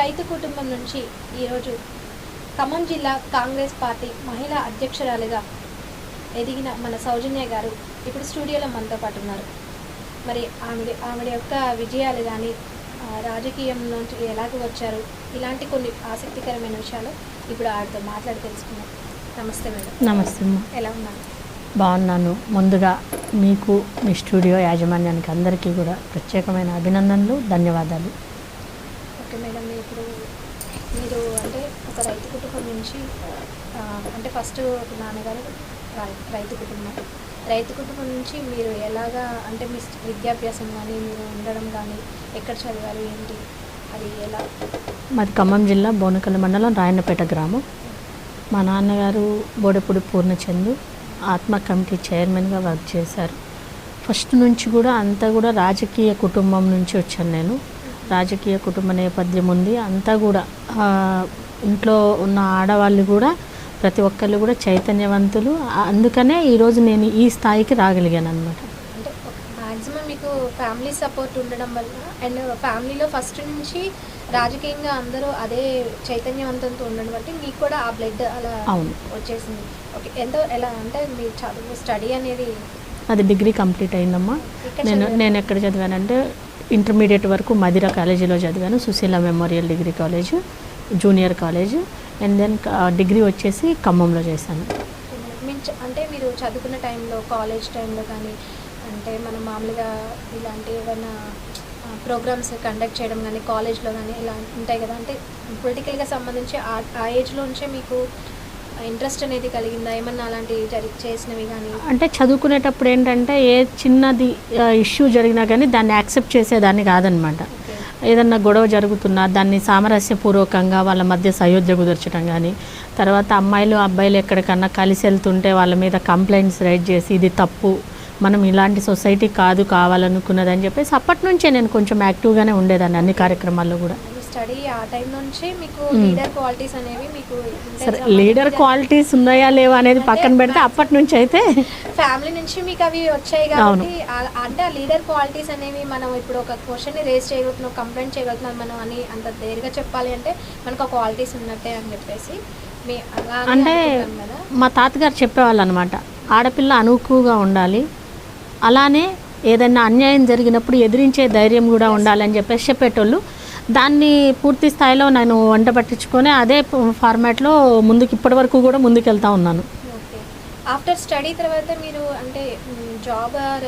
రైతు కుటుంబం నుంచి ఈరోజు ఖమ్మం జిల్లా కాంగ్రెస్ పార్టీ మహిళా అధ్యక్షురాలిగా ఎదిగిన మన సౌజన్య గారు ఇప్పుడు స్టూడియోలో మనతో పాటు ఉన్నారు. మరి ఆవిడ ఆవిడ యొక్క విజయాలు కానీ రాజకీయం నుంచి ఎలాగ వచ్చారు? ఇలాంటి కొన్ని ఆసక్తికరమైన విషయాలు ఇప్పుడు ఆవిడతో మాట్లాడి తెలుసుకున్నాం నమస్తే మేడం. నమస్తే. ఎలా ఉన్నారు? బాగున్నాను. ముందుగా మీకు మీ స్టూడియో యాజమాన్యానికి అందరికీ కూడా ప్రత్యేకమైన అభినందనలు ధన్యవాదాలు. ఓకే మేడం ఇప్పుడు మీరు అంటే ఒక రైతు కుటుంబం నుంచి అంటే ఫస్ట్ ఒక నాన్నగారు రై- రైతు కుటుంబం. రైతు కుటుంబం నుంచి మీరు ఎలాగా అంటే మీ విద్యాభ్యాసం కానీ మీరు ఉండడం కానీ ఎక్కడ చదివారు ఏంటి అది ఎలా? మాది ఖమ్మం జిల్లా బోనకల్ మండలం రాయన్నపేట గ్రామం. మా నాన్నగారు బోడపూడి పూర్ణచందు ఆత్మ కమిటీ చైర్మన్గా వర్క్ చేశారు. ఫస్ట్ నుంచి కూడా అంతా కూడా రాజకీయ కుటుంబం నుంచి వచ్చాను నేను. రాజకీయ కుటుంబ నేపథ్యం ఉంది. అంతా కూడా ఇంట్లో ఉన్న ఆడవాళ్ళు కూడా ప్రతి ఒక్కళ్ళు కూడా చైతన్యవంతులు. అందుకనే ఈరోజు నేను ఈ స్థాయికి రాగలిగాను అనమాట అంటే మ్యాక్సిమం మీకు ఫ్యామిలీ సపోర్ట్ ఉండడం వల్ల అండ్ ఫ్యామిలీలో ఫస్ట్ నుంచి రాజకీయంగా అందరూ అదే చైతన్యవంతంతో ఉండడం బట్టి మీకు కూడా ఆ బ్లడ్ అలా అవును. వచ్చేసింది. ఓకే ఎంతో ఎలా అంటే మీ చదువు స్టడీ అనేది అది డిగ్రీ కంప్లీట్ అయిందమ్మా. నేను? నేను ఎక్కడ చదివానంటే ఇంటర్మీడియట్ వరకు మదిర కాలేజీలో చదివాను Sushila memorial degree college junior college and then degree వచ్చేసి ఖమ్మంలో చేశాను. అంటే మీరు చదువుకున్న టైంలో కాలేజ్ టైంలో కానీ అంటే మనం మామూలుగా ఇలాంటి ఏమైనా ప్రోగ్రామ్స్ కండక్ట్ చేయడం కానీ కాలేజ్లో కానీ ఇలా ఉంటాయి కదా అంటే పొలిటికల్గా సంబంధించి ఆ ఆ ఏజ్లో నుంచే మీకు ఇంట్రెస్ట్ అనేది కలిగిందా? ఏమన్నా అలాంటివి జరి చేసినవి కానీ అంటే చదువుకునేటప్పుడు ఏంటంటే ఏ చిన్నది ఇష్యూ జరిగినా కానీ దాన్ని యాక్సెప్ట్ చేసేదాన్ని కాదనమాట. ఏదన్నా గొడవ జరుగుతున్నా దాన్ని సామరస్యపూర్వకంగా వాళ్ళ మధ్య సయోధ్య కుదర్చడం కానీ తర్వాత అమ్మాయిలు అబ్బాయిలు ఎక్కడికన్నా కలిసి వెళ్తుంటే వాళ్ళ మీద కంప్లైంట్స్ రైట్ చేసి ఇది తప్పు మనం ఇలాంటి సొసైటీ కాదు కావాలనుకున్నది అని చెప్పేసి అప్పటి నుంచే నేను కొంచెం యాక్టివ్గానే ఉండేదాన్ని అన్ని కార్యక్రమాల్లో కూడా. స్టడీ ఆ టైం నుంచే మీకు. లీడర్ క్వాలిటీస్ అనేవి మీకు సరే లీడర్ క్వాలిటీస్ ఉన్నాయా లేవా అనేది పక్కన పెడితే అప్పటి నుంచి అయితే ఫ్యామిలీ నుంచి మీకు అవి వచ్చాయి కాబట్టి అంటే ఆ లీడర్ క్వాలిటీస్ అనేవి మనం ఇప్పుడు ఒక క్వశ్చన్ రేస్ చేయగలుగుతున్నాం కంప్లైంట్ చేయగలుగుతున్నాం మనం అని అంత ధైర్యంగా చెప్పాలి అంటే మనకు ఆ క్వాలిటీస్ ఉన్నట్టే అని చెప్పేసి అంటే మా తాతగారు చెప్పేవాళ్ళు అనమాట ఆడపిల్ల అనుకువగా ఉండాలి అలానే ఏదైనా అన్యాయం జరిగినప్పుడు ఎదిరించే ధైర్యం కూడా ఉండాలని చెప్పేసి చెప్పేటోళ్ళు. దాన్ని పూర్తి స్థాయిలో నేను వంట పట్టించుకొని అదే ఫార్మాట్లో ముందుకు ఇప్పటి వరకు కూడా ముందుకెళ్తా ఉన్నాను. ఆఫ్టర్ స్టడీ తర్వాత మీరు అంటే జాబ్ ఆర్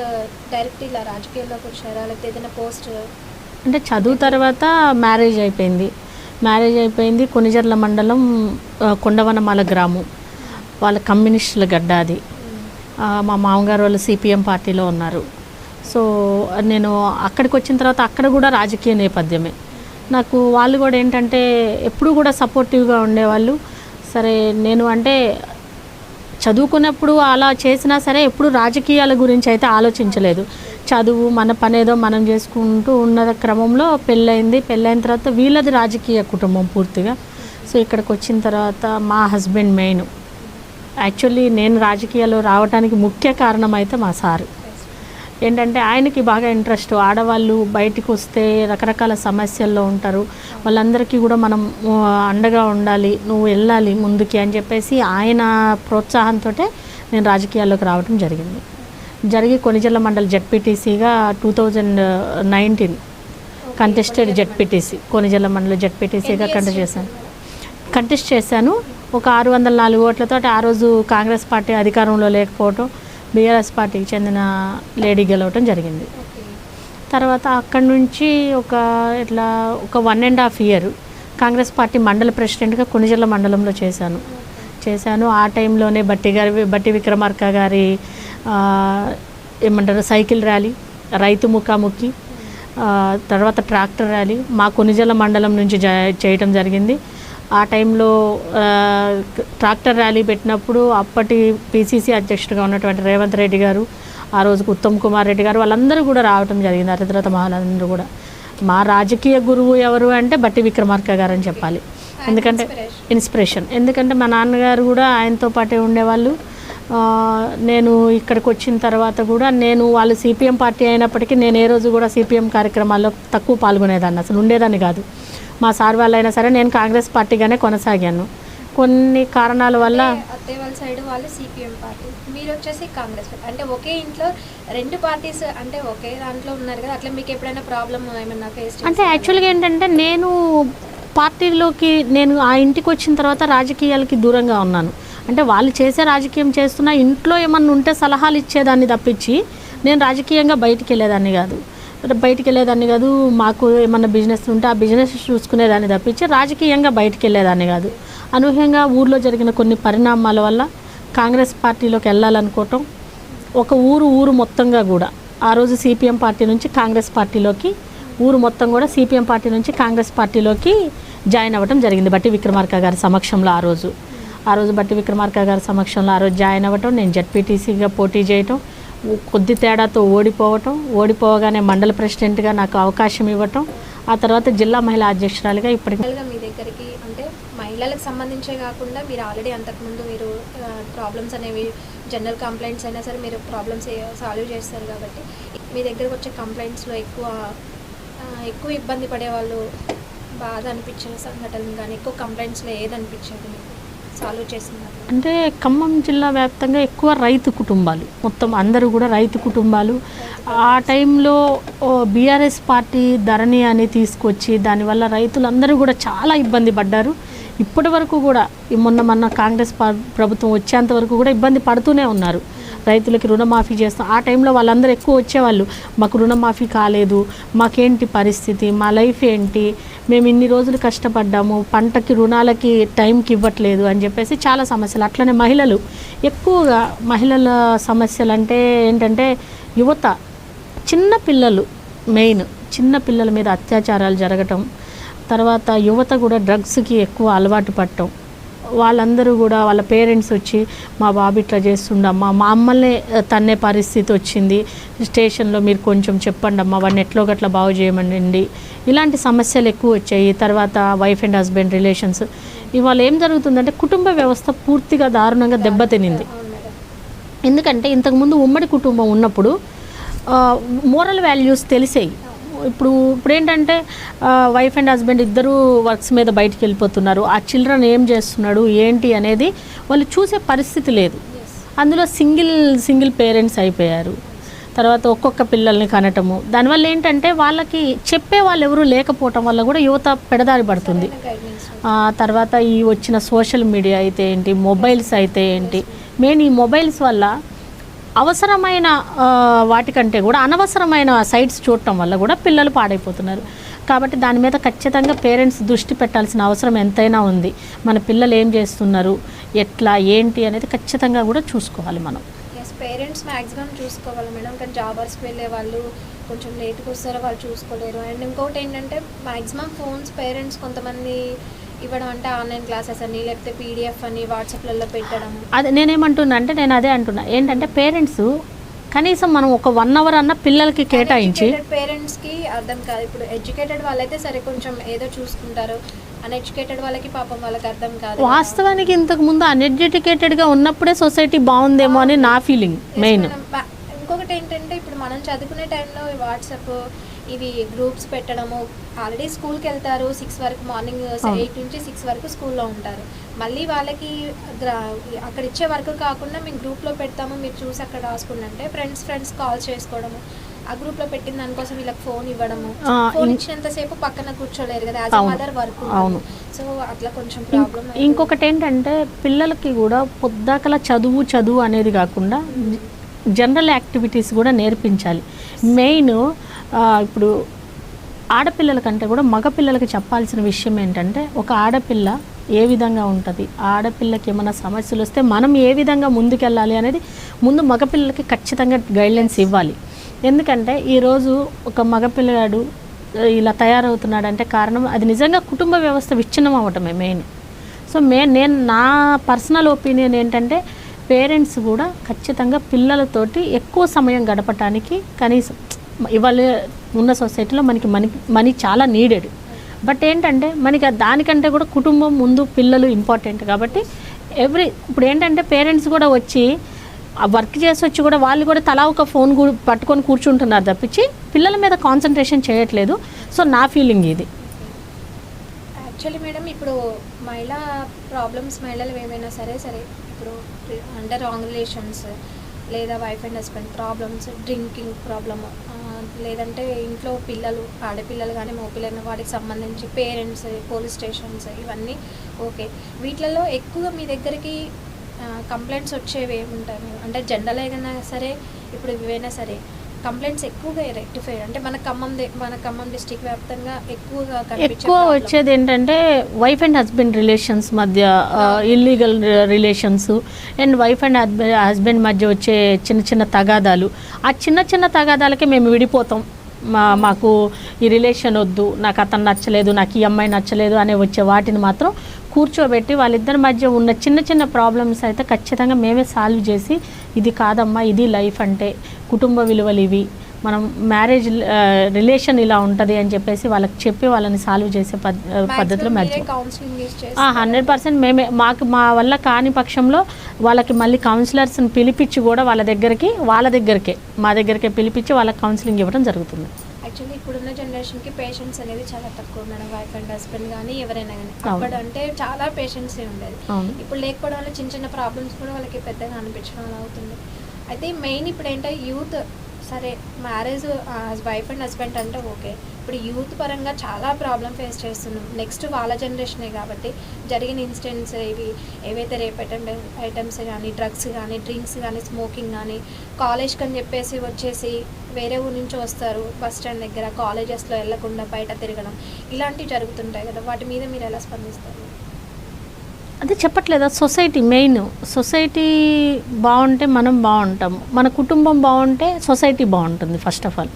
డైరెక్ట్ ఇలా రాజకీయాల్లోకి వచ్చారా? లేకపోతే ఏదైనా పోస్ట్ అంటే చదువు తర్వాత మ్యారేజ్ అయిపోయింది. మ్యారేజ్ అయిపోయింది కొనిజర్ల మండలం కొండవనమాల గ్రామం. వాళ్ళ కమ్యూనిస్టుల గడ్డ అది. మా. మామగారు వాళ్ళు సిపిఎం పార్టీలో ఉన్నారు. సో నేను అక్కడికి వచ్చిన తర్వాత అక్కడ కూడా రాజకీయ నేపథ్యమే. నాకు వాళ్ళు కూడా ఏంటంటే ఎప్పుడు కూడా సపోర్టివ్గా ఉండేవాళ్ళు. సరే నేను అంటే చదువుకున్నప్పుడు అలా చేసినా సరే ఎప్పుడు రాజకీయాల గురించి అయితే ఆలోచించలేదు. చదువు మన పనేదో మనం చేసుకుంటూ ఉన్న క్రమంలో పెళ్ళయింది. పెళ్ళైన తర్వాత వీళ్ళది రాజకీయ కుటుంబం పూర్తిగా. సో ఇక్కడికి వచ్చిన తర్వాత మా హస్బెండ్ మెయిన్. యాక్చువల్లీ నేను రాజకీయాల్లో రావడానికి ముఖ్య కారణం అయితే మా సారు. ఏంటంటే ఆయనకి బాగా ఇంట్రెస్ట్. ఆడవాళ్ళు బయటికి వస్తే రకరకాల సమస్యల్లో ఉంటారు. వాళ్ళందరికీ కూడా మనం అండగా ఉండాలి. నువ్వు వెళ్ళాలి ముందుకి అని చెప్పేసి ఆయన ప్రోత్సాహంతో నేను రాజకీయాల్లోకి రావడం జరిగింది. జరిగి కొనిజల్ల మండలి జడ్పీటీసీగా two thousand nineteen contested ZPTC Konijalla మండలి జడ్పీటీసీగా కంటెస్ట్ చేశాను. కంటెస్ట్ చేశాను. ఒక ఆరు వందల నాలుగు ఓట్లతో ఆ రోజు కాంగ్రెస్ పార్టీ అధికారంలో లేకపోవటం బీఆర్ఎస్ పార్టీకి చెందిన లేడీ గెలవటం జరిగింది. తర్వాత అక్కడి నుంచి ఒక ఇట్లా ఒక one and half year Congress party మండల ప్రెసిడెంట్గా కొనిజల్ల మండలంలో చేశాను. చేశాను. ఆ టైంలోనే బట్టి గారి బట్టి విక్రమార్క గారి ఏమంటారు సైకిల్ ర్యాలీ రైతు ముఖాముఖి తర్వాత ట్రాక్టర్ ర్యాలీ మా కొనిజల మండలం నుంచి జ- చేయటం జరిగింది. ఆ టైంలో ట్రాక్టర్ ర్యాలీ పెట్టినప్పుడు అప్పటి పిసిసి అధ్యక్షుడిగా ఉన్నటువంటి రేవంత్ రెడ్డి గారు ఆ రోజుకు ఉత్తమ్ కుమార్ రెడ్డి గారు వాళ్ళందరూ కూడా రావటం జరిగింది హరిద్రత మహాలందరూ కూడా. మా రాజకీయ గురువు ఎవరు అంటే బట్టి విక్రమార్క గారు అని చెప్పాలి. ఎందుకంటే. ఇన్స్పిరేషన్. ఎందుకంటే మా నాన్నగారు కూడా ఆయనతో పాటే ఉండేవాళ్ళు. నేను ఇక్కడికి వచ్చిన తర్వాత కూడా నేను వాళ్ళు సిపిఎం పార్టీ అయినప్పటికీ నేను ఏ రోజు కూడా సిపిఎం కార్యక్రమాల్లో తక్కువ పాల్గొనేదాన్ని అసలు ఉండేదాన్ని కాదు. మా సార్ వాళ్ళైనా సరే నేను కాంగ్రెస్ పార్టీగానే కొనసాగాను. కొన్ని కారణాల వల్ల అత్తయ్య వాళ్ళ సైడ్ వాళ్ళు సిపిఎం పార్టీ. మీరు వచ్చేసి కాంగ్రెస్ పార్టీ. అంటే ఒకే ఇంట్లో రెండు పార్టీస్ అంటే ఒకే దాంట్లో ఉన్నారు కదా అట్లా మీకు ఎప్పుడైనా ప్రాబ్లమ్ ఏమన్నా ఫేస్ అంటే యాక్చువల్గా ఏంటంటే నేను పార్టీలోకి నేను ఆ ఇంటికి వచ్చిన తర్వాత రాజకీయాలకి దూరంగా ఉన్నాను. అంటే వాళ్ళు చేసే రాజకీయం చేస్తున్నా ఇంట్లో ఏమన్నా ఉంటే సలహాలు ఇచ్చేదాన్ని తప్పించి నేను రాజకీయంగా బయటికి వెళ్ళేదాన్ని కాదు. బయటికి వెళ్ళేదాన్ని కాదు మాకు ఏమన్నా బిజినెస్ ఉంటే ఆ బిజినెస్ చూసుకునేదాన్ని తప్పించి రాజకీయంగా బయటికి వెళ్ళేదాన్ని కాదు. అనూహ్యంగా ఊర్లో జరిగిన కొన్ని పరిణామాల వల్ల కాంగ్రెస్ పార్టీలోకి వెళ్ళాలనుకోవటం ఒక ఊరు ఊరు మొత్తంగా కూడా. ఆ రోజు సిపిఎం పార్టీ నుంచి కాంగ్రెస్ పార్టీలోకి ఊరు మొత్తం కూడా సిపిఎం పార్టీ నుంచి కాంగ్రెస్ పార్టీలోకి జాయిన్ అవ్వడం జరిగింది బట్టి విక్రమార్క గారి సమక్షంలో ఆ రోజు. ఆ రోజు బట్టి విక్రమార్క గారి సమక్షంలో ఆ రోజు జాయిన్ అవ్వటం నేను జడ్పీటీసీగా పోటీ చేయటం కొద్ది తేడాతో ఓడిపోవటం ఓడిపోగానే మండల ప్రెసిడెంట్గా నాకు అవకాశం ఇవ్వటం ఆ తర్వాత జిల్లా మహిళా అధ్యక్షురాలుగా ఇప్పటికీ మీ దగ్గరికి అంటే మహిళలకు సంబంధించే కాకుండా మీరు ఆల్రెడీ అంతకుముందు మీరు ప్రాబ్లమ్స్ అనేవి జనరల్ కంప్లైంట్స్ అయినా సరే మీరు ప్రాబ్లమ్స్ సాల్వ్ చేస్తారు కాబట్టి మీ దగ్గరకు వచ్చే కంప్లైంట్స్లో ఎక్కువ ఎక్కువ ఇబ్బంది పడే వాళ్ళు బాధ అనిపించిన సంఘటనలు కానీ ఎక్కువ కంప్లైంట్స్లో ఏది అనిపించేది మీకు? సాల్వ్ చేస్తున్నారు. అంటే ఖమ్మం జిల్లా వ్యాప్తంగా ఎక్కువ రైతు కుటుంబాలు. మొత్తం అందరూ కూడా రైతు కుటుంబాలు. ఆ టైంలో బీఆర్ఎస్ పార్టీ ధరణి అని తీసుకొచ్చి దానివల్ల రైతులందరూ కూడా చాలా ఇబ్బంది పడ్డారు. ఇప్పటి వరకు కూడా మొన్న మొన్న కాంగ్రెస్ ప్రభుత్వం వచ్చేంత వరకు కూడా ఇబ్బంది పడుతూనే ఉన్నారు. రైతులకి రుణమాఫీ చేస్తాం. ఆ టైంలో వాళ్ళందరూ ఎక్కువ వచ్చేవాళ్ళు మాకు రుణమాఫీ కాలేదు మాకేంటి పరిస్థితి మా లైఫ్ ఏంటి మేము ఇన్ని రోజులు కష్టపడ్డాము పంటకి రుణాలకి టైంకి ఇవ్వట్లేదు అని చెప్పేసి చాలా సమస్యలు. అట్లనే మహిళలు. ఎక్కువగా మహిళల సమస్యలు అంటే ఏంటంటే యువత చిన్న పిల్లలు మెయిన్ చిన్న పిల్లల మీద అత్యాచారాలు జరగటం తర్వాత యువత కూడా డ్రగ్స్కి ఎక్కువ అలవాటు పడటం. వాళ్ళందరూ కూడా వాళ్ళ పేరెంట్స్ వచ్చి మా బాబు ఇట్లా చేస్తుండమ్మా మా అమ్మల్ని తన్నే పరిస్థితి వచ్చింది. స్టేషన్లో మీరు కొంచెం చెప్పండి అమ్మా వాడిని ఎట్లో గట్లా బాగు చేయమండి ఇలాంటి సమస్యలు ఎక్కువ వచ్చాయి. తర్వాత వైఫ్ అండ్ హస్బెండ్ రిలేషన్స్. ఇవాళ ఏం జరుగుతుందంటే కుటుంబ వ్యవస్థ పూర్తిగా దారుణంగా దెబ్బతినింది ఎందుకంటే ఇంతకుముందు ఉమ్మడి కుటుంబం ఉన్నప్పుడు మోరల్ వాల్యూస్ తెలిసేవి ఇప్పుడు ఇప్పుడు ఏంటంటే వైఫ్ అండ్ హస్బెండ్ ఇద్దరు వర్క్స్ మీద బయటికి వెళ్ళిపోతున్నారు. ఆ చిల్డ్రన్ ఏం చేస్తున్నాడు ఏంటి అనేది వాళ్ళు చూసే పరిస్థితి లేదు. అందులో సింగిల్ సింగిల్ పేరెంట్స్ అయిపోయారు. తర్వాత ఒక్కొక్క పిల్లల్ని కనటము. దానివల్ల ఏంటంటే వాళ్ళకి చెప్పే వాళ్ళు ఎవరూ లేకపోవటం వల్ల కూడా యువత పెడదారి పడుతుంది. తర్వాత ఈ వచ్చిన సోషల్ మీడియా అయితే ఏంటి మొబైల్స్ అయితే ఏంటి మెయిన్ ఈ మొబైల్స్ వల్ల అవసరమైన వాటికంటే కూడా అనవసరమైన సైట్స్ చూడటం వల్ల కూడా పిల్లలు పాడైపోతున్నారు. కాబట్టి దాని మీద ఖచ్చితంగా పేరెంట్స్ దృష్టి పెట్టాల్సిన అవసరం ఎంతైనా ఉంది. మన పిల్లలు ఏం చేస్తున్నారు? ఎట్లా? ఏంటి? అనేది ఖచ్చితంగా కూడా చూసుకోవాలి మనం. పేరెంట్స్ మ్యాక్సిమం చూసుకోవాలి మేడం. కానీ జాబర్స్కి వెళ్ళే వాళ్ళు కొంచెం లేట్గా వస్తారో వాళ్ళు చూసుకోలేరు. అండ్ ఇంకొకటి ఏంటంటే మ్యాక్సిమం ఫోన్స్ పేరెంట్స్ కొంతమంది ఇవ్వడం అంటే ఆన్లైన్ క్లాసెస్ అని లేకపోతే పీడిఎఫ్ అని వాట్సాప్లలో పెట్టడం? అదే నేనేమంటున్నా అంటే నేను అదే అంటున్నా. ఏంటంటే పేరెంట్స్ కనీసం మనం ఒక వన్ అవర్ అన్న పిల్లలకి కేటాయించి పేరెంట్స్కి అర్థం కాదు. ఇప్పుడు ఎడ్యుకేటెడ్ వాళ్ళైతే సరే కొంచెం ఏదో చూసుకుంటారు. అన్ఎడ్యుకేటెడ్ వాళ్ళకి పాపం వాళ్ళకి అర్థం కాదు. వాస్తవానికి ఇంతకు ముందు అన్ఎడ్యుకేటెడ్గా ఉన్నప్పుడే సొసైటీ బాగుందేమో అని నా ఫీలింగ్ మెయిన్. ఇంకొకటి ఏంటంటే ఇప్పుడు మనం చదువుకునే టైంలో వాట్సాప్ ఇవి గ్రూప్స్ పెట్టడము. ఆల్రెడీ స్కూల్కి వెళ్తారు. సిక్స్ వరకు మార్నింగ్ అవును. ఎయిట్ నుంచి సిక్స్ వరకు స్కూల్లో ఉంటారు. మళ్ళీ వాళ్ళకి అక్కడ ఇచ్చే వర్క్ కాకుండా మేము గ్రూప్లో పెడతాము. మీరు చూసి అక్కడ రాసుకోండి అంటే ఫ్రెండ్స్ ఫ్రెండ్స్ కాల్ చేసుకోవడము. ఆ గ్రూప్లో పెట్టిన దానికోసం వీళ్ళకి ఫోన్ ఇవ్వడము. ఫోన్ ఇచ్చినంతసేపు పక్కన కూర్చోలేరు కదా. యాజ్. మదర్ వర్క్ అవును. సో అట్లా కొంచెం ప్రాబ్లం ఇంకొకటి ఏంటంటే పిల్లలకి కూడా పొద్దాకల చదువు చదువు అనేది కాకుండా జనరల్ యాక్టివిటీస్ కూడా నేర్పించాలి. మెయిన్ ఇప్పుడు ఆడపిల్లల కంటే కూడా మగపిల్లలకి చెప్పాల్సిన విషయం ఏంటంటే ఒక ఆడపిల్ల ఏ విధంగా ఉంటుంది? ఆడపిల్లకి ఏమైనా సమస్యలు వస్తే మనం ఏ విధంగా ముందుకెళ్ళాలి అనేది ముందు మగపిల్లలకి ఖచ్చితంగా గైడ్లైన్స్ ఇవ్వాలి. ఎందుకంటే ఈరోజు ఒక మగపిల్లగాడు ఇలా ఇలా తయారవుతున్నాడంటే కారణం అది నిజంగా కుటుంబ వ్యవస్థ విచ్ఛిన్నం అవ్వటమే మెయిన్. సో మే నేను నా పర్సనల్ ఒపీనియన్ ఏంటంటే పేరెంట్స్ కూడా ఖచ్చితంగా పిల్లలతోటి ఎక్కువ సమయం గడపటానికి కనీసం ఇవాళ ఉన్న సొసైటీలో మనకి మనీ మనీ చాలా నీడెడ్ బట్ ఏంటంటే మనకి దానికంటే కూడా కుటుంబం ముందు పిల్లలు ఇంపార్టెంట్ కాబట్టి ఎవ్రీ ఇప్పుడు ఏంటంటే పేరెంట్స్ కూడా వచ్చి వర్క్ చేసి వచ్చి కూడా వాళ్ళు కూడా తలా ఒక ఫోన్ పట్టుకొని కూర్చుంటున్నారు తప్పించి పిల్లల మీద కాన్సన్ట్రేషన్ చేయట్లేదు. సో నా ఫీలింగ్ ఇది. యాక్చువల్లీ మేడం ఇప్పుడు మహిళా ప్రాబ్లమ్స్ మహిళలు ఏమైనా సరే సరే ఇప్పుడు అండర్ రాంగ్ రిలేషన్స్ లేదా wife and husband problems drinking problem లేదంటే ఇంట్లో పిల్లలు ఆడపిల్లలు కానీ మగపిల్లలు వాటికి సంబంధించి పేరెంట్స్ పోలీస్ స్టేషన్స్ ఇవన్నీ ఓకే. వీటిలలో ఎక్కువగా మీ దగ్గరికి కంప్లైంట్స్ వచ్చేవి ఏముంటాయి? అంటే జనరల్ ఏదైనా సరే ఇప్పుడు ఇవైనా సరే కంప్లైంట్స్ ఎక్కువగా రెక్టిఫై అంటే మన ఖమ్మం మన ఖమ్మం డిస్టిక్ వ్యాప్తంగా ఎక్కువగా ఎక్కువ. వచ్చేది ఏంటంటే వైఫ్ అండ్ హస్బెండ్ రిలేషన్స్ మధ్య illegal relations and wife and husband మధ్య వచ్చే చిన్న చిన్న తగాదాలు. ఆ చిన్న చిన్న తగాదాలకే మేము విడిపోతాం. మా మాకు ఈ రిలేషన్ వద్దు నాకు అతను నచ్చలేదు నాకు ఈ అమ్మాయి నచ్చలేదు అనే వచ్చే వాటిని మాత్రం కూర్చోబెట్టి వాళ్ళిద్దరి మధ్య ఉన్న చిన్న చిన్న ప్రాబ్లమ్స్ అయితే ఖచ్చితంగా మేమే సాల్వ్ చేసి ఇది కాదమ్మా ఇది లైఫ్ అంటే కుటుంబ విలువలు ఇవి మనం మ్యారేజ్ రిలేషన్ ఇలా ఉంటుంది అని చెప్పేసి వాళ్ళకి చెప్పి వాళ్ళని సాల్వ్ చేసే పద్- పద్ధతిలో మ్యాక్సిమం. హండ్రెడ్ పర్సెంట్ మేమే మాకు మా వల్ల కాని పక్షంలో వాళ్ళకి మళ్ళీ కౌన్సిలర్స్ని పిలిపించి కూడా వాళ్ళ దగ్గరికి వాళ్ళ దగ్గరికే మా దగ్గరికే పిలిపించి వాళ్ళకి కౌన్సిలింగ్ ఇవ్వడం జరుగుతుంది యాక్చువల్లీ ఇప్పుడున్న జనరేషన్కి పేషెన్స్ అనేది చాలా తక్కువ మేడం. వైఫ్ అండ్ హస్బెండ్ కానీ ఎవరైనా కానీ. అప్పుడు అంటే చాలా పేషెన్స్ ఉండేది. ఇప్పుడు లేకపోవడం వల్ల చిన్న చిన్న ప్రాబ్లమ్స్ కూడా వాళ్ళకి పెద్దగా అనిపించడం అలా అవుతుంది. అయితే మెయిన్ ఇప్పుడు ఏంటంటే యూత్ సరే మ్యారేజ్ వైఫ్ అండ్ హస్బెండ్ అంటే ఓకే. ఇప్పుడు యూత్ పరంగా చాలా ప్రాబ్లం ఫేస్ చేస్తున్నాం. నెక్స్ట్ వాళ్ళ జనరేషనే కాబట్టి జరిగిన ఇన్సిడెంట్స్ ఇవి ఏవైతే రేప్ ఐటమ్స్ కానీ డ్రగ్స్ కానీ డ్రింక్స్ కానీ స్మోకింగ్ కానీ కాలేజ్కి అని చెప్పేసి వచ్చేసి వేరే ఊరి నుంచి వస్తారు బస్ స్టాండ్ దగ్గర కాలేజెస్లో వెళ్ళకుండా బయట తిరగడం ఇలాంటివి జరుగుతుంటాయి కదా. వాటి మీద మీరు ఎలా స్పందిస్తారు? అదే చెప్పట్లేదా? సొసైటీ మెయిన్ సొసైటీ బాగుంటే మనం బాగుంటాము. మన కుటుంబం బాగుంటే సొసైటీ బాగుంటుంది ఫస్ట్ ఆఫ్ ఆల్.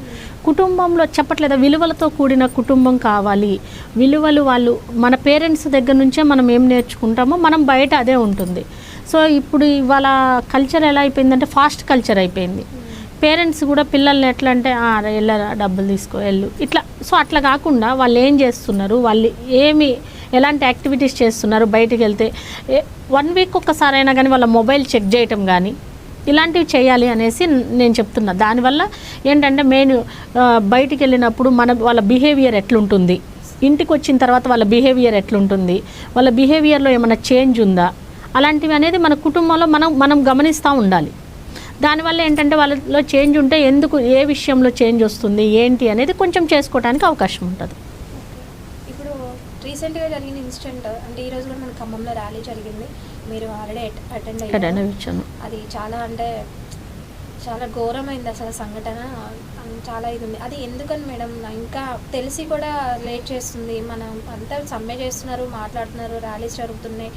కుటుంబంలో చెప్పట్లేదా? విలువలతో కూడిన కుటుంబం కావాలి. విలువలు వాళ్ళు మన పేరెంట్స్ దగ్గర నుంచే మనం ఏం నేర్చుకుంటామో మనం బయట అదే ఉంటుంది. సో ఇప్పుడు ఇవాళ కల్చర్ ఎలా అయిపోయిందంటే ఫాస్ట్ కల్చర్ అయిపోయింది. పేరెంట్స్ కూడా పిల్లల్ని ఎట్లా అంటే వెళ్ళరా డబ్బులు తీసుకో వెళ్ళు. ఇట్లా. సో అట్లా కాకుండా వాళ్ళు ఏం చేస్తున్నారు? వాళ్ళు ఏమి ఎలాంటి యాక్టివిటీస్ చేస్తున్నారు బయటికి వెళ్తే? వన్ వీక్ ఒక్కసారైనా కానీ వాళ్ళ మొబైల్ చెక్ చేయటం కానీ ఇలాంటివి చేయాలి అనేసి నేను చెప్తున్నా. దానివల్ల ఏంటంటే మెయిన్ బయటికి వెళ్ళినప్పుడు మన వాళ్ళ బిహేవియర్ ఎట్లుంటుంది? ఇంటికి వచ్చిన తర్వాత వాళ్ళ బిహేవియర్ ఎట్లుంటుంది? వాళ్ళ బిహేవియర్లో ఏమైనా చేంజ్ ఉందా? అలాంటివి అనేది మన కుటుంబంలో మనం మనం గమనిస్తూ ఉండాలి. దానివల్ల ఏంటంటే వాళ్ళలో చేంజ్ ఉంటే ఎందుకు ఏ విషయంలో చేంజ్ వస్తుంది ఏంటి అనేది కొంచెం చేసుకోవడానికి అవకాశం ఉంటుంది. ఇప్పుడు రీసెంట్గా జరిగిన ఇన్సిడెంట్ అంటే ఈ రోజు కూడా మన ఖమ్మంలో ర్యాలీ జరిగింది. మీరు ఆల్రెడీ అటెండ్ అయ్యారు. అది చాలా అంటే చాలా ఘోరమైంది అసలు సంఘటన. చాలా ఇది ఉంది. అది ఎందుకని మేడం? ఇంకా తెలిసి కూడా లేట్ చేస్తుంది. మనం అంతా సమ్మె చేస్తున్నారు మాట్లాడుతున్నారు ర్యాలీస్ జరుగుతున్నాయి.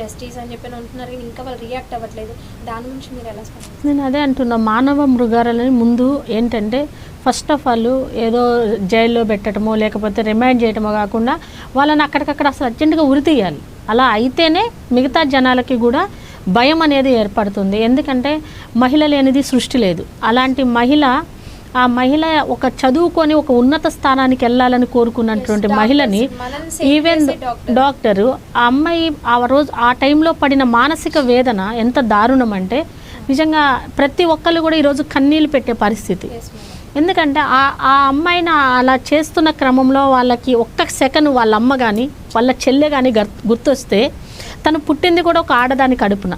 జస్టిస్ అని చెప్పి అంటున్నారు కానీ ఇంకా వాళ్ళు రియాక్ట్ అవ్వట్లేదు. దాని గురించి మీరు ఎలా నేను అదే అంటున్నా మానవ మృగాలని ముందు ఏంటంటే ఫస్ట్ ఆఫ్ ఆల్ ఏదో జైల్లో పెట్టడమో లేకపోతే రిమైండ్ చేయడమో కాకుండా వాళ్ళని అక్కడికక్కడ అసలు అర్జెంటుగా ఉరి తీయాలి. అలా అయితేనే మిగతా జనాలకి కూడా భయం అనేది ఏర్పడుతుంది. ఎందుకంటే మహిళ లేనిది సృష్టి లేదు. అలాంటి మహిళ ఆ మహిళ ఒక చదువుకొని ఒక ఉన్నత స్థానానికి వెళ్ళాలని కోరుకున్నటువంటి మహిళని ఈవెన్. డాక్టరు ఆ అమ్మాయి ఆ రోజు ఆ టైంలో పడిన మానసిక వేదన ఎంత దారుణం అంటే నిజంగా ప్రతి ఒక్కళ్ళు కూడా ఈరోజు కన్నీళ్ళు పెట్టే పరిస్థితి. ఎందుకంటే ఆ ఆ అమ్మాయిని అలా చేస్తున్న క్రమంలో వాళ్ళకి ఒక్క సెకండ్ వాళ్ళ అమ్మ కానీ వాళ్ళ చెల్లె కానీ గుర్తొస్తే తను పుట్టింది కూడా ఒక ఆడదాని కడుపున.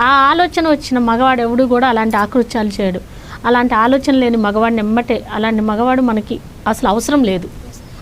ఆ ఆలోచన వచ్చిన మగవాడు ఎవడు కూడా అలాంటి ఆకృత్యాలు చేయడు. అలాంటి ఆలోచన లేని మగవాడిని ఎమ్మటే అలాంటి మగవాడు మనకి అసలు అవసరం లేదు.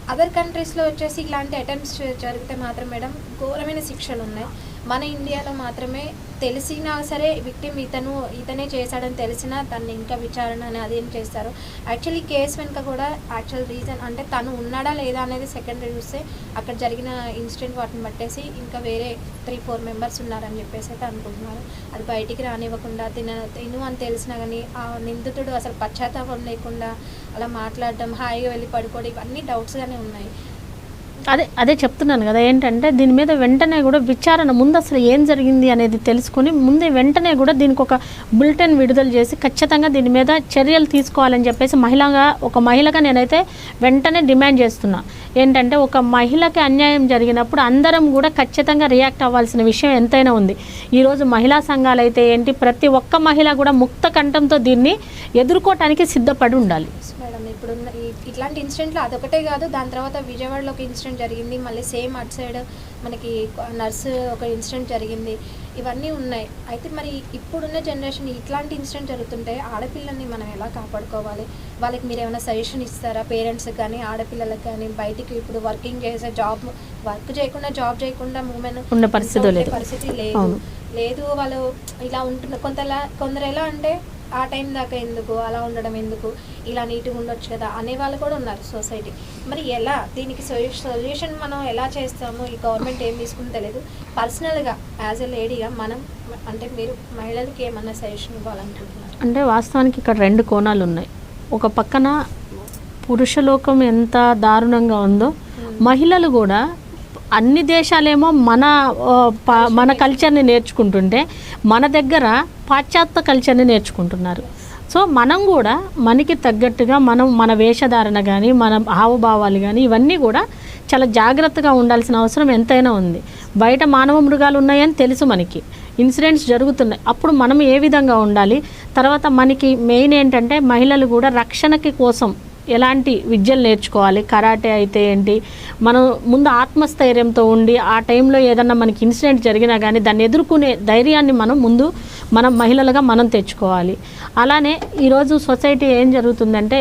అదర్ కంట్రీస్లో వచ్చేసి ఇలాంటి అటెంప్ట్స్ జరిగితే మాత్రం మేడం ఘోరమైన శిక్షలు ఉన్నాయి మన ఇండియాలో మాత్రమే తెలిసినా సరే విక్టిమ్ ఇతను ఇతనే చేశాడని తెలిసినా తను ఇంకా విచారణ అని అదేం చేస్తారు. యాక్చువల్లీ కేసు వెనుక కూడా యాక్చువల్ రీజన్ అంటే తను ఉన్నాడా లేదా అనేది సెకండరీ చూస్తే అక్కడ జరిగిన ఇన్సిడెంట్ వాటిని పట్టేసి ఇంకా వేరే త్రీ ఫోర్ మెంబర్స్ ఉన్నారని చెప్పేసి అయితే అనుకుంటున్నారు. అది బయటికి రానివ్వకుండా తిన తిను అని తెలిసినా కానీ ఆ నిందితుడు అసలు పశ్చాత్తాపం లేకుండా అలా మాట్లాడడం హాయిగా వెళ్ళి పడుకోవడం ఇవన్నీ డౌట్స్గానే ఉన్నాయి. అదే అదే చెప్తున్నాను కదా ఏంటంటే దీని మీద వెంటనే కూడా విచారణ ముందు అసలు ఏం జరిగింది అనేది తెలుసుకుని ముందే వెంటనే కూడా దీనికి ఒక బులెటిన్ విడుదల చేసి ఖచ్చితంగా దీని మీద చర్యలు తీసుకోవాలని చెప్పేసి మహిళగా ఒక మహిళగా నేనైతే వెంటనే డిమాండ్ చేస్తున్నా. ఏంటంటే ఒక మహిళకి అన్యాయం జరిగినప్పుడు అందరం కూడా ఖచ్చితంగా రియాక్ట్ అవ్వాల్సిన విషయం ఎంతైనా ఉంది. ఈరోజు మహిళా సంఘాలు అయితే ఏంటి ప్రతి ఒక్క మహిళ కూడా ముక్త కంఠంతో దీన్ని ఎదుర్కోవటానికి సిద్ధపడి ఉండాలి. ఇప్పుడున్న ఈ- ఇట్లాంటి ఇన్సిడెంట్లు అదొకటే కాదు దాని తర్వాత విజయవాడలో ఒక ఇన్సిడెంట్ జరిగింది మళ్ళీ సేమ్ అటు సైడ్ మనకి నర్సు ఒక ఇన్సిడెంట్ జరిగింది ఇవన్నీ ఉన్నాయి. అయితే మరి ఇప్పుడున్న జనరేషన్ ఇట్లాంటి ఇన్సిడెంట్ జరుగుతుంటే ఆడపిల్లల్ని మనం ఎలా కాపాడుకోవాలి? వాళ్ళకి మీరు ఏమైనా సజెషన్ ఇస్తారా? పేరెంట్స్కి కానీ ఆడపిల్లలకు కానీ బయటికి ఇప్పుడు వర్కింగ్ చేసే జాబ్ వర్క్ చేయకుండా జాబ్ చేయకుండా ఉమెన్ ఉన్న పరిస్థితి లేదు. పరిస్థితి లేదు వాళ్ళు ఇలా ఉంటున్న కొంతలా కొందరు ఎలా అంటే ఆ టైం దాకా ఎందుకు అలా ఉండడం ఎందుకు ఇలా నీట్గా ఉండొచ్చు కదా అనే వాళ్ళు కూడా ఉన్నారు సొసైటీ. మరి ఎలా దీనికి సొల్యూషన్ మనం ఎలా చేస్తాము? ఈ గవర్నమెంట్ ఏం తీసుకుందో తెలియదు పర్సనల్గా యాజ్ ఎ లేడీగా మనం అంటే మీరు మహిళలకి ఏమన్నా సజెషన్ ఇవ్వాలనుకుంటున్నారు? అంటే వాస్తవానికి ఇక్కడ రెండు కోణాలు ఉన్నాయి. ఒక పక్కన పురుషలోకం ఎంత దారుణంగా ఉందో మహిళలు కూడా అన్ని దేశాలేమో మన ప- మన కల్చర్ని నేర్చుకుంటుంటే మన దగ్గర పాశ్చాత్య కల్చర్ని నేర్చుకుంటున్నారు. సో మనం కూడా మనకి తగ్గట్టుగా మనం మన వేషధారణ కానీ మన హావభావాలు కానీ ఇవన్నీ కూడా చాలా జాగ్రత్తగా ఉండాల్సిన అవసరం ఎంతైనా ఉంది. బయట మానవ మృగాలు ఉన్నాయని తెలుసు మనకి. ఇన్సిడెంట్స్ జరుగుతున్నాయి. అప్పుడు మనం ఏ విధంగా ఉండాలి? తర్వాత మనకి మెయిన్ ఏంటంటే మహిళలు కూడా రక్షణకి కోసం ఎలాంటి విద్యలు నేర్చుకోవాలి? కరాటే అయితే ఏంటి? మనం ముందు ఆత్మస్థైర్యంతో ఉండి ఆ టైంలో ఏదన్నా మనకి ఇన్సిడెంట్ జరిగినా కానీ దాన్ని ఎదుర్కొనే ధైర్యాన్ని మనం ముందు మనం మహిళలుగా మనం తెచ్చుకోవాలి. అలానే ఈరోజు సొసైటీ ఏం జరుగుతుందంటే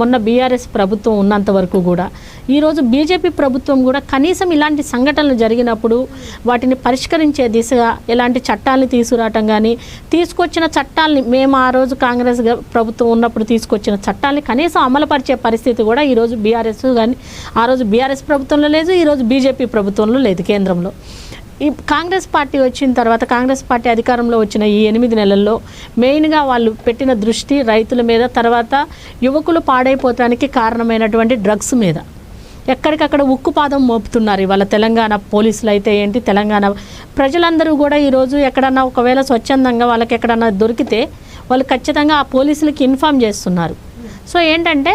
మొన్న బీఆర్ఎస్ ప్రభుత్వం ఉన్నంత వరకు కూడా ఈరోజు బీజేపీ ప్రభుత్వం కూడా కనీసం ఇలాంటి సంఘటనలు జరిగినప్పుడు వాటిని పరిష్కరించే దిశగా ఎలాంటి చట్టాలను తీసుకురావటం కానీ తీసుకొచ్చిన చట్టాలని మేము ఆ రోజు కాంగ్రెస్ ప్రభుత్వం ఉన్నప్పుడు తీసుకొచ్చిన చట్టాలని కనీసం అమలుపరిచే పరిస్థితి కూడా ఈరోజు బీఆర్ఎస్ కానీ ఆ రోజు బీఆర్ఎస్ ప్రభుత్వంలో లేదు ఈరోజు బీజేపీ ప్రభుత్వంలో లేదు కేంద్రంలో. ఈ కాంగ్రెస్ పార్టీ వచ్చిన తర్వాత కాంగ్రెస్ పార్టీ అధికారంలో వచ్చిన ఈ ఎనిమిది నెలల్లో మెయిన్గా వాళ్ళు పెట్టిన దృష్టి రైతుల మీద తర్వాత యువకులు పాడైపోతానికి కారణమైనటువంటి డ్రగ్స్ మీద. ఎక్కడికక్కడ ఉక్కుపాదం మోపుతున్నారు ఇవాళ తెలంగాణ పోలీసులు అయితే ఏంటి తెలంగాణ ప్రజలందరూ కూడా ఈరోజు ఎక్కడన్నా ఒకవేళ స్వచ్ఛందంగా వాళ్ళకి ఎక్కడన్నా దొరికితే వాళ్ళు ఖచ్చితంగా ఆ పోలీసులకి ఇన్ఫామ్ చేస్తున్నారు. సో ఏంటంటే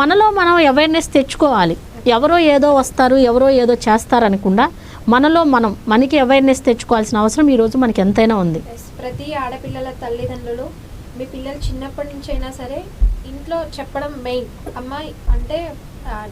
మనలో మనం అవేర్నెస్ తెచ్చుకోవాలి. ఎవరో ఏదో వస్తారు ఎవరో ఏదో చేస్తారు అనకుండా మనలో మనం మనకి అవేర్నెస్ తెచ్చుకోవాల్సిన అవసరం ఈరోజు మనకి ఎంతైనా ఉంది. ప్రతి ఆడపిల్లల తల్లిదండ్రులు మీ పిల్లలు చిన్నప్పటి నుంచి అయినా సరే ఇంట్లో చెప్పడం మెయిన్ అమ్మాయి అంటే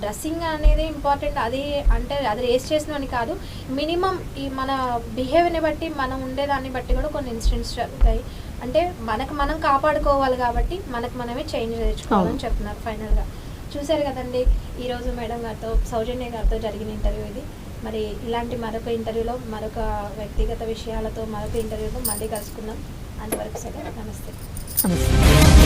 డ్రెస్సింగ్ అనేది ఇంపార్టెంట్ అది అంటే అది రేస్ చేసినని కాదు. మినిమం ఈ మన బిహేవియర్ని బట్టి మనం ఉండేదాన్ని బట్టి కూడా కొన్ని ఇన్సిడెంట్స్ జరుగుతాయి. అంటే మనకు మనం కాపాడుకోవాలి కాబట్టి మనకు మనమే చేంజ్ తెచ్చుకోవాలని. చెప్తున్నారు ఫైనల్గా చూశారు కదండి ఈరోజు మేడం గారితో సౌజన్య గారితో జరిగిన ఇంటర్వ్యూ ఇది. మరి ఇలాంటి మరొక ఇంటర్వ్యూలో మరొక వ్యక్తిగత విషయాలతో మరొక ఇంటర్వ్యూతో మళ్ళీ కలుసుకుందాం. అంతవరకు సరే నమస్తే. నమస్తే.